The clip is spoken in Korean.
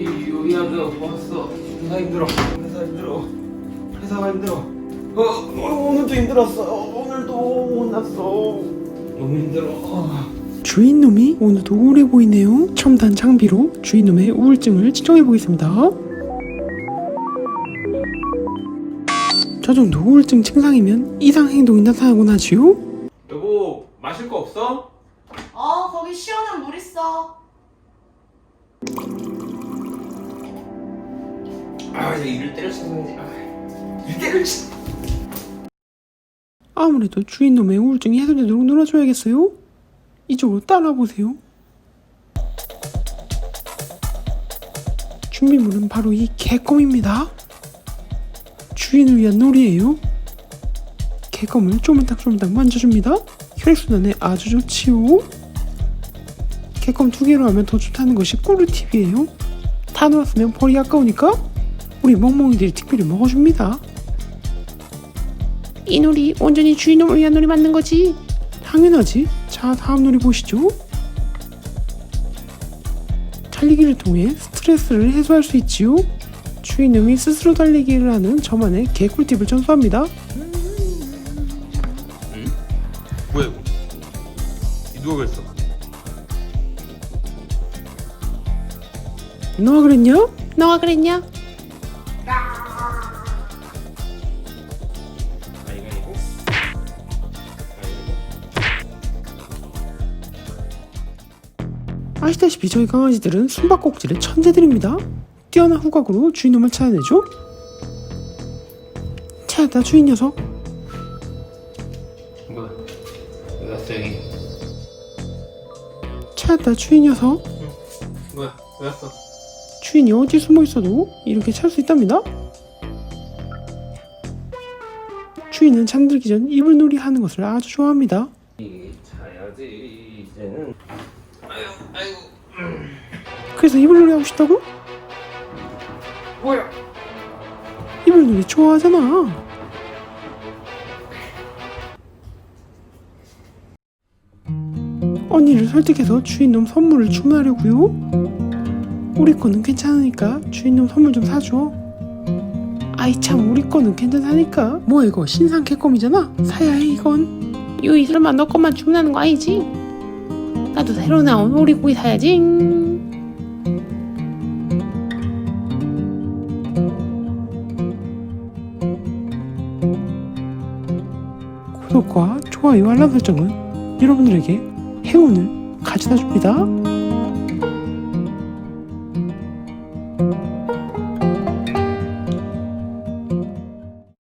이 요리하느라 고왔어 회사 힘들어 회사 힘들어 회사가 힘들어 어, 어, 오늘도 힘들었어 오늘도 혼났어 너무 힘들어 어. 주인놈이 오늘도 우울해 보이네요. 첨단 장비로 주인놈의 우울증을 측정해 보겠습니다. 저 정도 우울증 증상이면 이상 행동이 나타나곤 하지요. 여보 마실 거 없어? 어, 거기 시원한 물 있어. 아 아, 아무래도 주인놈의 우울증이 해소되도록 놀아줘야겠어요. 이쪽으로 따라와 보세요. 준비물은 바로 이 개껌입니다. 주인을 위한 놀이에요. 개껌을 쪼물딱쪼물딱 만져줍니다. 혈액순환에 아주 좋지요. 개껌 두 개로 하면 더 좋다는 것이 꿀팁이에요. 다 놀았으면 버리 아까우니까 우리 멍멍이들이 특별히 먹어줍니다. 이 놀이 온전히 주인놈을 위한 놀이 맞는 거지? 당연하지. 자, 다음 놀이 보시죠. 달리기를 통해 스트레스를 해소할 수 있지요. 주인놈이 스스로 달리기를 하는 저만의 개꿀팁을 전수합니다. 뭐야 이거 이 누가 그랬어? 너가 그랬냐? 너가 그랬냐? 가위가위보 가위가위보 아시다시피 저희 강아지들은 숨바꼭질의 천재들입니다. 뛰어난 후각으로 주인놈을 찾아내죠. 찾았다 주인 녀석. 뭐야 왜 왔어 여기 찾았다 주인 녀석. 뭐야 왜 왔어 주인이 어디 숨어 있어도 이렇게 찾을 수 있답니다. 주인은 잠들기 전 이불놀이 하는 것을 아주 좋아합니다. 이 자야지 이제는 아유 아이고 그래서 이불놀이 하고 싶다고? 뭐야 이불놀이 좋아하잖아. 언니를 설득해서 주인놈 선물을 주문하려고요. 우리 거는 괜찮으니까 주인놈 선물 좀 사줘. 아이 참 우리 거는 괜찮다니까. 뭐야 이거 신상 개껌이잖아. 사야 해 이건. 유이 설마 너 것만 주문하는 거 아니지? 나도 새로 나온 오리고기 사야지. 구독과 좋아요 알람 설정은 여러분들에게 행운을 가져다 줍니다.